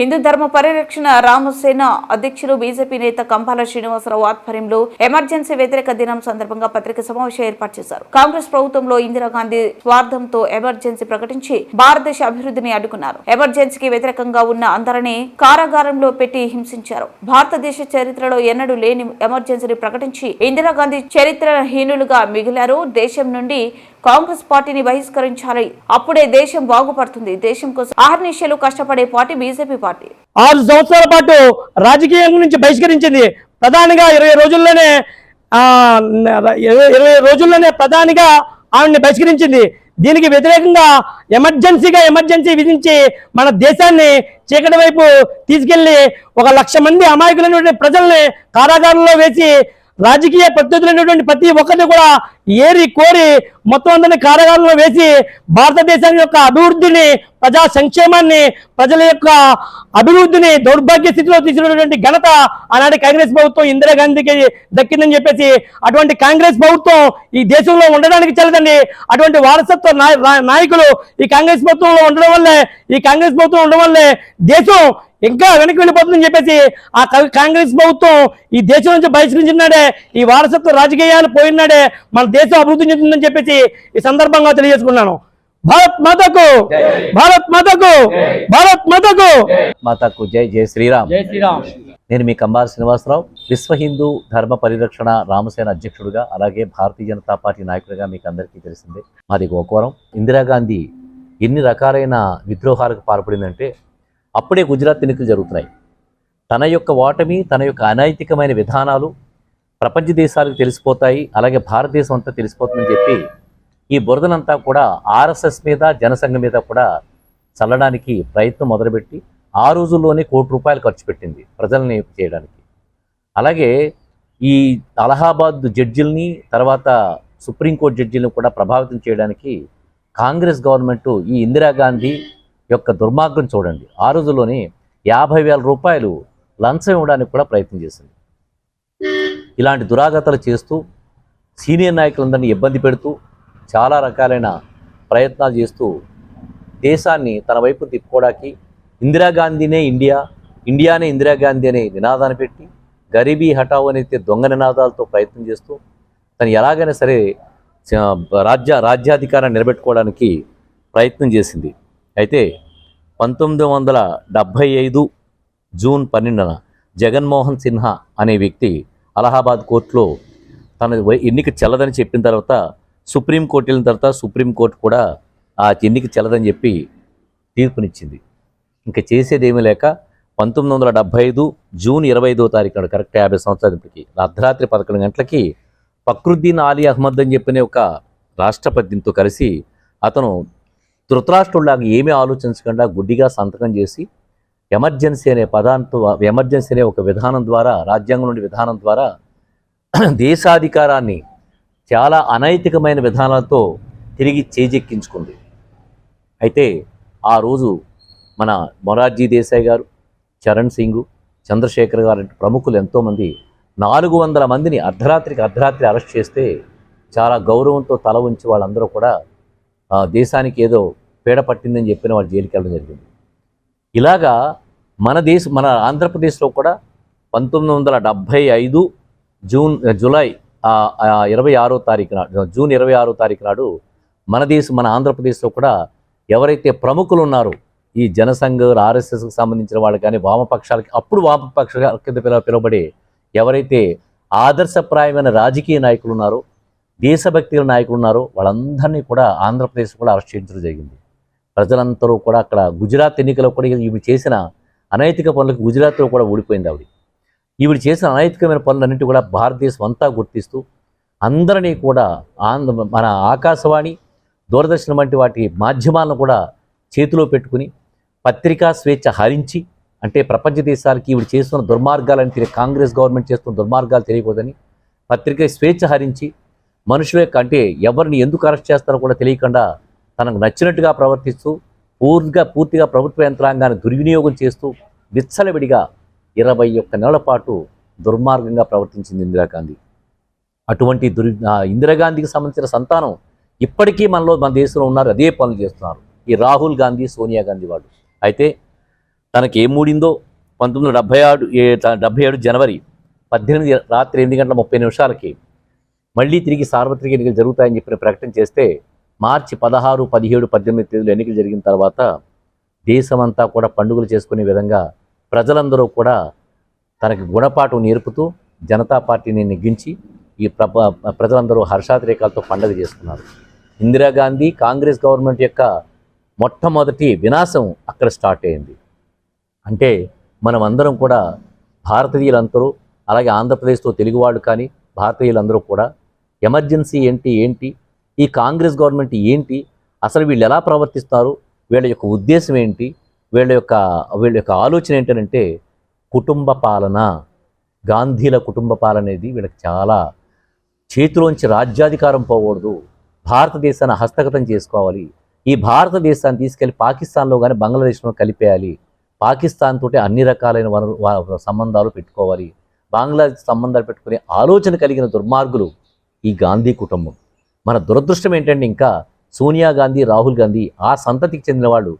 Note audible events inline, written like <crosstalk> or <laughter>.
హిందూ ధర్మ పరిరక్షణ రామసేన అధ్యక్షులు బీజేపీ నేత కంపాల శ్రీనివాసరావు ఆధ్వర్యంలో ఎమర్జెన్సీ వ్యతిరేక దినం సందర్భంగా పత్రిక సమావేశం ఏర్పాటు చేశారు. కాంగ్రెస్ ప్రభుత్వంలో ఇందిరాగాంధీ స్వార్థంతో ఎమర్జెన్సీ ప్రకటించి భారతదేశ అభివృద్ధిని అడ్డుకున్నారు. ఎమర్జెన్సీకి వ్యతిరేకంగా ఉన్న అందరినీ కారాగారంలో పెట్టి హింసించారు. భారతదేశ చరిత్రలో ఎన్నడూ లేని ఎమర్జెన్సీని ప్రకటించి ఇందిరాగాంధీ చరిత్రహీనులుగా మిగిలారు. దేశం నుండి కాంగ్రెస్ పార్టీని బహిష్కరించాలి. అప్పుడే దేశం బాగుపడుతుంది. దేశం కోసం ఆహర్నిశలు కష్టపడే పార్టీ బీజేపీ పార్టీ. ఆరు సంవత్సరాల పాటు రాజకీయం నుంచి బహిష్కరించింది. ప్రధానిగా ఇరవై రోజుల్లోనే ఇరవై ఇరవై రోజుల్లోనే ప్రధానిగా ఆవిడని బహిష్కరించింది. దీనికి వ్యతిరేకంగా ఎమర్జెన్సీగా ఎమర్జెన్సీ విధించి మన దేశాన్ని చీకటి వైపు తీసుకెళ్ళి ఒక లక్ష మంది అమాయకులైనటువంటి ప్రజల్ని కారాగారంలో వేసి రాజకీయ ప్రత్యర్థులైనటువంటి ప్రతి ఒక్కరిని కూడా ఏరి కోరి మొత్తం అందరినీ కారాగారంలో వేసి భారతదేశం యొక్క అభివృద్ధిని ప్రజా సంక్షేమాన్ని ప్రజల యొక్క అభివృద్ధిని దౌర్భాగ్య స్థితిలో తీసుకున్నటువంటి ఘనత ఆనాటి కాంగ్రెస్ ప్రభుత్వం ఇందిరాగాంధీకి దక్కిందని చెప్పేసి అటువంటి కాంగ్రెస్ ప్రభుత్వం ఈ దేశంలో ఉండడానికి చల్లదండి. అటువంటి వారసత్వ నాయకులు ఈ కాంగ్రెస్ ప్రభుత్వంలో ఉండడం వల్లే ఈ కాంగ్రెస్ ప్రభుత్వం ఉండడం వల్లే దేశం ఇంకా వెనక్కి వెళ్ళిపోతుందని చెప్పేసి ఆ కాంగ్రెస్ ప్రభుత్వం ఈ దేశం నుంచి బహిష్కరించినాడే ఈ వారసత్వ రాజకీయాలు పోయినాడే మన దేశం అభివృద్ధి చెందుతుందని చెప్పేసి ఈ సందర్భంగా తెలియజేసుకున్నాను. భారత్ మాతకు భారత్ మాతకు భారత్ మాతకు. మాతాకు జై జై శ్రీరామ్. జై శ్రీరామ్. నేను మీ కంబార్ శ్రీనివాసరావు విశ్వ హిందూ ధర్మ పరిరక్షణ రామసేన అధ్యక్షుడిగా అలాగే భారతీయ జనతా పార్టీ నాయకుడిగా మీకు అందరికీ తెలిసిందే. మాది గోకవరం. ఇందిరాగాంధీ ఎన్ని రకాలైన విద్రోహాలకు పాల్పడిందంటే అప్పుడే గుజరాత్ ఎన్నికలు జరుగుతున్నాయి. తన యొక్క ఓటమి తన యొక్క అనైతికమైన విధానాలు ప్రపంచ దేశాలకు తెలిసిపోతాయి అలాగే భారతదేశం అంతా తెలిసిపోతుందని చెప్పి ఈ బురదనంతా కూడా ఆర్ఎస్ఎస్ మీద జనసంఘం మీద కూడా చల్లడానికి ప్రయత్నం మొదలుపెట్టి ఆ రోజుల్లోనే కోటి రూపాయలు ఖర్చు పెట్టింది ప్రజల్ని చేయడానికి. అలాగే ఈ అలహాబాద్ జడ్జిల్ని తర్వాత సుప్రీంకోర్టు జడ్జిల్ని కూడా ప్రభావితం చేయడానికి కాంగ్రెస్ గవర్నమెంట్ ఈ ఇందిరాగాంధీ యొక్క దుర్మార్గం చూడండి. ఆ రోజుల్లోనే యాభై వేల రూపాయలు లంచం ఇవ్వడానికి కూడా ప్రయత్నం చేసింది. ఇలాంటి దురాగతలు చేస్తూ సీనియర్ నాయకులందరినీ ఇబ్బంది పెడుతూ చాలా రకాలైన ప్రయత్నాలు చేస్తూ దేశాన్ని తన వైపు తిప్పుకోవడానికి ఇందిరాగాంధీనే ఇండియా ఇండియానే ఇందిరాగాంధీ అనే నినాదాన్ని పెట్టి గరీబీ హఠావ్ అనేది దొంగ నినాదాలతో ప్రయత్నం చేస్తూ తను ఎలాగైనా సరే రాజ్య రాజ్యాధికారాన్ని నిలబెట్టుకోవడానికి ప్రయత్నం చేసింది. అయితే పంతొమ్మిది వందల డెబ్భై ఐదు జూన్ పన్నెండున జగన్మోహన్ సిన్హా అనే వ్యక్తి అలహాబాద్ కోర్టులో తన ఎన్నిక చెల్లదని చెప్పిన తర్వాత సుప్రీంకోర్టు వెళ్ళిన తర్వాత సుప్రీంకోర్టు కూడా ఆ ఎన్నిక చెల్లదని చెప్పి తీర్పునిచ్చింది. ఇంకా చేసేది ఏమీ లేక పంతొమ్మిది వందల డెబ్భై ఐదు జూన్ ఇరవై ఐదో తారీఖు నాడు కరెక్ట్ యాభై సంవత్సరాలకి అర్ధరాత్రి పదకొండు గంటలకి ఫక్రుద్దీన్ అలీ అహ్మద్ అని చెప్పిన ఒక రాష్ట్రపతితో కలిసి అతను ధృతరాష్ట్రులాగా ఏమీ ఆలోచించకుండా గుడ్డిగా సంతకం చేసి ఎమర్జెన్సీ అనే పదాంతో ఎమర్జెన్సీ అనే ఒక విధానం ద్వారా రాజ్యాంగం నుండి విధానం ద్వారా <clears throat> దేశాధికారాన్ని చాలా అనైతికమైన విధానాలతో తిరిగి చేజెక్కించుకుంది. అయితే ఆ రోజు మన మొరార్జీ దేశాయ్ గారు చరణ్ సింగ్ చంద్రశేఖర్ గారు లాంటి ప్రముఖులు ఎంతోమంది నాలుగు వందల మందిని అర్ధరాత్రికి అర్ధరాత్రి అరెస్ట్ చేస్తే చాలా గౌరవంతో తల ఉంచి వాళ్ళందరూ కూడా దేశానికి ఏదో పీడ పట్టిందని చెప్పిన వాళ్ళు జైలుకి వెళ్ళడం జరిగింది. ఇలాగా మన దేశ మన ఆంధ్రప్రదేశ్లో కూడా పంతొమ్మిది వందల డెబ్భై ఐదు జూన్ జూలై ఇరవై ఆరో తారీఖు నాడు జూన్ ఇరవై ఆరో తారీఖు నాడు మన దేశం మన ఆంధ్రప్రదేశ్లో కూడా ఎవరైతే ప్రముఖులు ఉన్నారో ఈ జనసంఘ్ ఆర్ఎస్ఎస్కి సంబంధించిన వాళ్ళు కానీ వామపక్షాలకి అప్పుడు వామపక్షాల కింద పిలవ పిలువబడే ఎవరైతే ఆదర్శప్రాయమైన రాజకీయ నాయకులు ఉన్నారో దేశభక్తి నాయకులు ఉన్నారో వాళ్ళందరినీ కూడా ఆంధ్రప్రదేశ్ కూడా అరెస్ట్ చేయించడం జరిగింది. ప్రజలందరూ కూడా అక్కడ గుజరాత్ ఎన్నికలో కూడా ఈవిడ చేసిన అనైతిక పనులకు గుజరాత్లో కూడా ఓడిపోయింది ఆవిడ. ఈవిడ చేసిన అనైతికమైన పనులన్నింటి కూడా భారతదేశం అంతా గుర్తిస్తూ అందరినీ కూడా ఆంధ్ర మన ఆకాశవాణి దూరదర్శనం వంటి వాటి మాధ్యమాలను కూడా చేతిలో పెట్టుకుని పత్రికా స్వేచ్ఛ హరించి అంటే ప్రపంచ దేశాలకి ఈవిడ చేస్తున్న దుర్మార్గాలని తెలియ కాంగ్రెస్ గవర్నమెంట్ చేస్తున్న దుర్మార్గాలు తెలియకూడదని పత్రిక స్వేచ్ఛ హరించి మనుషుల యొక్క అంటే ఎవరిని ఎందుకు అరెస్ట్ చేస్తారో కూడా తెలియకుండా తనకు నచ్చినట్టుగా ప్రవర్తిస్తూ పూర్తిగా పూర్తిగా ప్రభుత్వ యంత్రాంగాన్ని దుర్వినియోగం చేస్తూ విచ్చలవిడిగా ఇరవై ఒక్క నెలల పాటు దుర్మార్గంగా ప్రవర్తించింది ఇందిరాగాంధీ. అటువంటి దుర్ ఇందిరాగాంధీకి సంబంధించిన సంతానం ఇప్పటికీ మనలో మన దేశంలో ఉన్నారు అదే పనులు చేస్తున్నారు. ఈ రాహుల్ గాంధీ సోనియా గాంధీ వాళ్ళు. అయితే తనకి ఏం మూడిందో పంతొమ్మిది వందల డెబ్బై ఆరు డెబ్బై ఏడు జనవరి పద్దెనిమిది రాత్రి ఎనిమిది గంటల ముప్పై నిమిషాలకి మళ్ళీ తిరిగి సార్వత్రిక ఎన్నికలు జరుగుతాయని చెప్పిన ప్రకటన చేస్తే మార్చి పదహారు పదిహేడు పద్దెనిమిది తేదీలు ఎన్నికలు జరిగిన తర్వాత దేశమంతా కూడా పండుగలు చేసుకునే విధంగా ప్రజలందరూ కూడా తనకి గుణపాఠం నేర్పుతూ జనతా పార్టీని నెగ్గించి ఈ ప్రభ ప్రజలందరూ హర్షాతిరేకాలతో పండుగ చేసుకున్నారు. ఇందిరాగాంధీ కాంగ్రెస్ గవర్నమెంట్ యొక్క మొట్టమొదటి వినాశం అక్కడ స్టార్ట్ అయింది. అంటే మనమందరం కూడా భారతీయులందరూ అలాగే ఆంధ్రప్రదేశ్తో తెలుగువాళ్ళు కానీ భారతీయులందరూ కూడా ఎమర్జెన్సీ ఏంటి ఏంటి ఈ కాంగ్రెస్ గవర్నమెంట్ ఏంటి? అసలు వీళ్ళు ఎలా ప్రవర్తిస్తారు? వీళ్ళ యొక్క ఉద్దేశం ఏంటి? వీళ్ళ యొక్క వీళ్ళ యొక్క ఆలోచన ఏంటంటే కుటుంబ పాలన. గాంధీల కుటుంబ పాలన అనేది వీళ్ళకి చాలా చేతిలోంచి రాజ్యాధికారం పోకూడదు. భారతదేశాన్ని హస్తగతం చేసుకోవాలి. ఈ భారతదేశాన్ని తీసుకెళ్ళి పాకిస్తాన్లో కానీ బంగ్లాదేశ్లో కలిపేయాలి. పాకిస్తాన్ తోటి అన్ని రకాలైన వనరు సంబంధాలు పెట్టుకోవాలి. బంగ్లాదేశ్ సంబంధాలు పెట్టుకునే ఆలోచన కలిగిన దుర్మార్గులు ఈ గాంధీ కుటుంబం. మన దురదృష్టం ఏంటంటే ఇంకా సోనియా గాంధీ రాహుల్ గాంధీ ఆ సంతతికి చెందిన వాళ్ళు